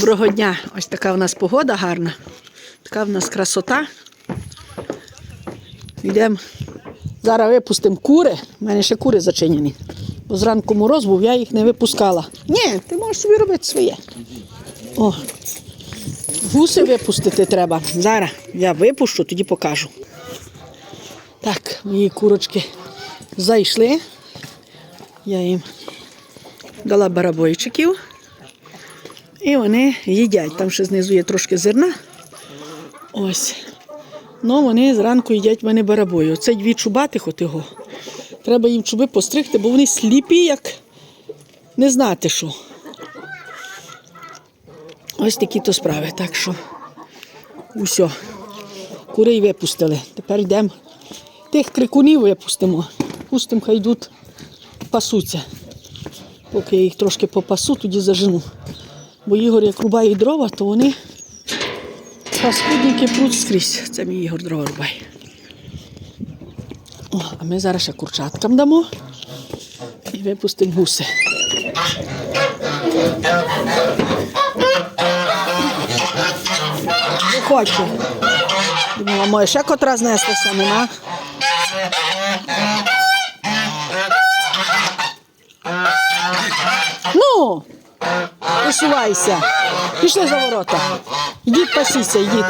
Доброго дня! Ось така в нас погода гарна. Така в нас красота. Йдемо. Зараз випустимо кури. У мене ще кури зачинені. Бо зранку мороз був, я їх не випускала. Ні, ти можеш собі робити своє. О, гуси випустити треба. Зараз я випущу, тоді покажу. Так, мої курочки зайшли. Я їм дала барабойчиків. І вони їдять. Там ще знизу є трошки зерна. Ось. Ну, вони зранку їдять мене барабою. Оце дві чубатих от його. Треба їм чуби постригти, бо вони сліпі, як не знати що. Ось такі то справи. Так що усе. Курей випустили. Тепер йдемо. Тих крикунів випустимо. Пустимо, хай йдуть, пасуться. Поки я їх трошки попасу, тоді зажену. Бо Ігор як рубає дрова, то вони паскудники пруть скрізь. Це мій Ігор дрова рубає. О, а ми зараз ще курчаткам дамо і випустимо гуси. Виходьте. Думала, моє ще котра знестися, нема. Ну, висувайся. Пішли за ворота. Йдіть пасіться, йдіть.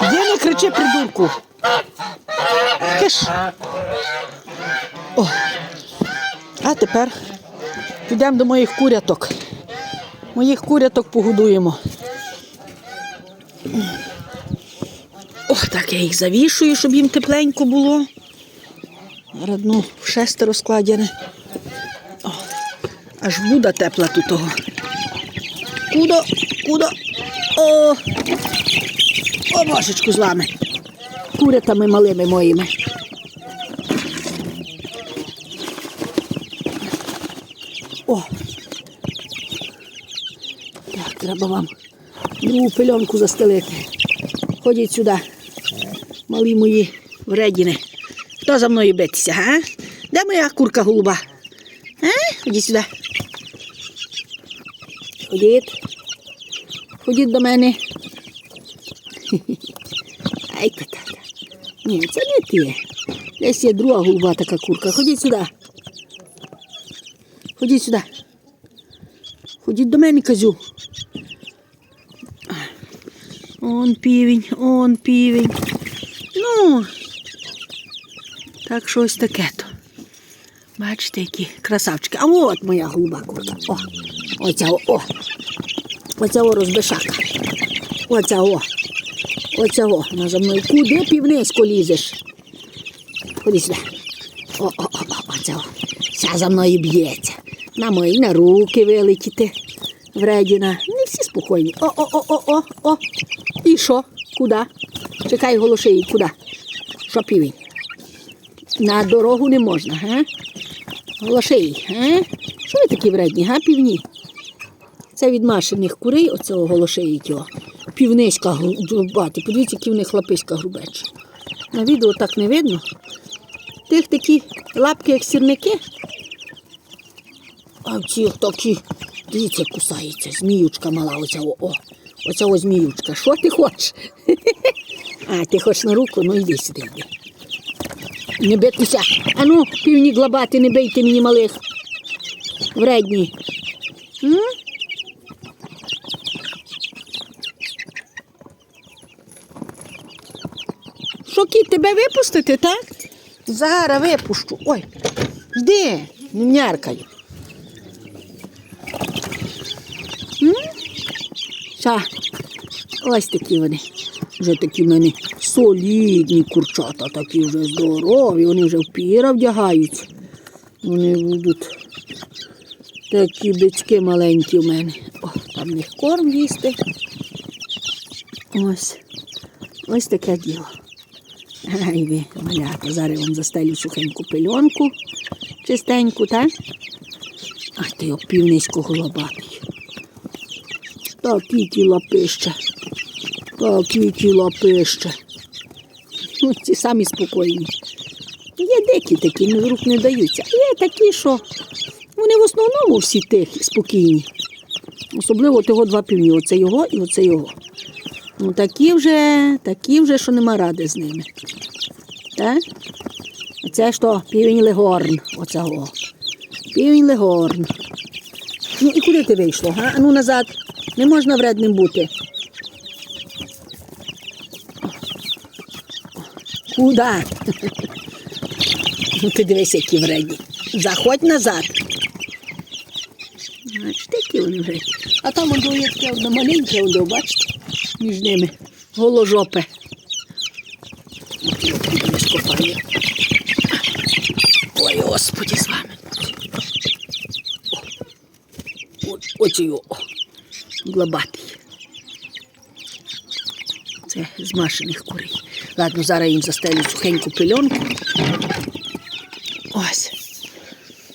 Де не кричи придурку. Киш. О. А тепер підемо до моїх куряток. Моїх куряток погодуємо. Ох, так я їх завішую, щоб їм тепленько було. Родну в шестеро складене. Аж буда тепла тут того. Кудо, кудо. О, о, божечку з вами. Курятами малими моїми. О. Так, треба вам другу пельонку застелити. Ходіть сюди, малі мої вредіни. Хто за мною битися, га? Де моя курка голуба? А? Ходіть сюди. Ходіть. Ходіть до мене. Ай, та-та. Ні, це не ти. Десь є друга голуба така курка. Ходіть сюди. Ходіть сюди. Ходіть до мене, казю. Он півень, он півень. Ну, так що ось таке то. Бачите, які красавчики. А от моя голуба курка. О, оця о. Оця о розбишака. Оця о. Оця о. Мною. Куди півнисько лізеш? Ходи сюди. О, о, о, о, оця о. Вся за мною б'ється. На мої на руки вилетіти. Вредіна. Не всі спокійні. О, о, о, о, о, о. І що? Куди? Чекай голошиї, куди? Що півень? На дорогу не можна, га? Голошиї, га? Що ви такі вредні, га, півні? Це від машиних курей, оцього голошиї цього. Півниська грубати. Подивіться, які в них лаписька грубеча. На відео так не видно. Тих такі лапки, як сірники. А цих такі, дивіться, кусається. Зміючка мала, оця о. о. Оця ось зміючка. Що ти хочеш? А, ти хочеш на руку? Ну йди сюди, йди. Не битися. Ану, півні глабати, не бийте мені малих. Вредні. Що, кіт, тебе випустити, так? Зараз випущу. Ой, йди, не няркай. Ша. Ось такі вони. Вже такі в мене солідні курчата, такі вже здорові, вони вже в піра вдягаються. Вони будуть такі бички маленькі в мене. О, там них корм їсти. Ось. Ось таке діло. Ай малята, зараз вам застелю сухеньку пельонку, чистеньку, так? Ах ти його півнисько голобатий. Такі ті лапища. Такі ті лапища. Ну, ці самі спокійні. Є деякі такі, з рук не даються. А є такі, що вони в основному всі тихі, спокійні. Особливо того два півні. Оце його і оце його. Ну такі вже, такі вже, що нема ради з ними. Так? Оце що півень легорн. Оцього. Півень легорн. Ну і куди ти вийшло? А ну назад. Не можна вредним бути. Куда? Ну ти дивись, які вредні. Заходь назад. Бачите, які вони вредні. А там воно є таке одне маленьке, воно, бачите, між ними. Голожопе. Ой, Господі, з вами. О, о- Ось його. Глобатий. Це з машиних курей. Ладно, зараз їм застелю сухеньку пельонку. Ось.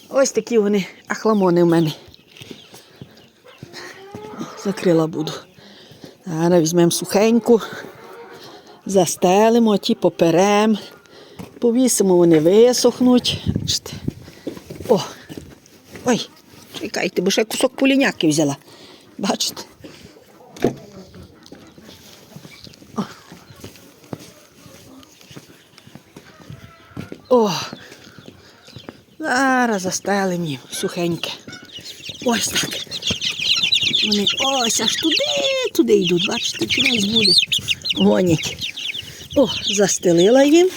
Ось такі вони ахламони в мене. Закрила буду. Зараз візьмемо сухеньку, застелимо, ті поперем, повісимо, вони висохнуть. О! Ой, чекайте, бо ще кусок поліняки взяла. Бачите? О! Зараз застелимо їм сухеньке. Ось так. Вони ось аж туди, туди йдуть, бачите, кінець буде. Гонять. О, застелила їм.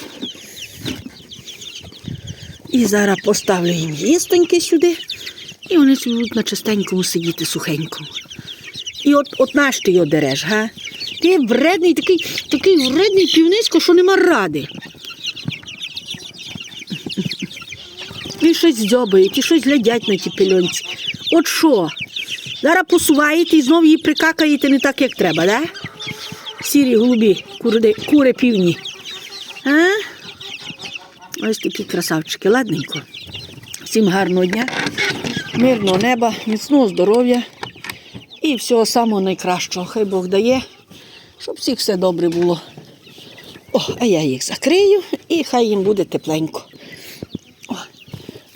І зараз поставлю їм їстоньки сюди. І вони будуть на чистенькому сидіти сухенькому. І от, от наш ти його дереш, га? Ти вредний, такий, такий вредний півнисько, що нема ради. І щось дзьобають, і щось глядять на ті пельонці. От що? Зараз посуваєте і знову її прикакаєте не так, як треба, да? Сірі, голубі, кури, кури півні. А? Ось такі красавчики, ладненько. Всім гарного дня, мирного неба, міцного здоров'я і всього самого найкращого. Хай Бог дає, щоб всіх все добре було. О, а я їх закрию і хай їм буде тепленько. О,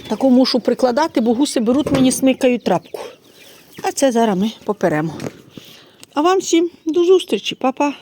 таку мушу прикладати, бо гуси беруть мені смикають трапку. А це зараз ми поперемо. А вам всім до зустрічі, Па-па.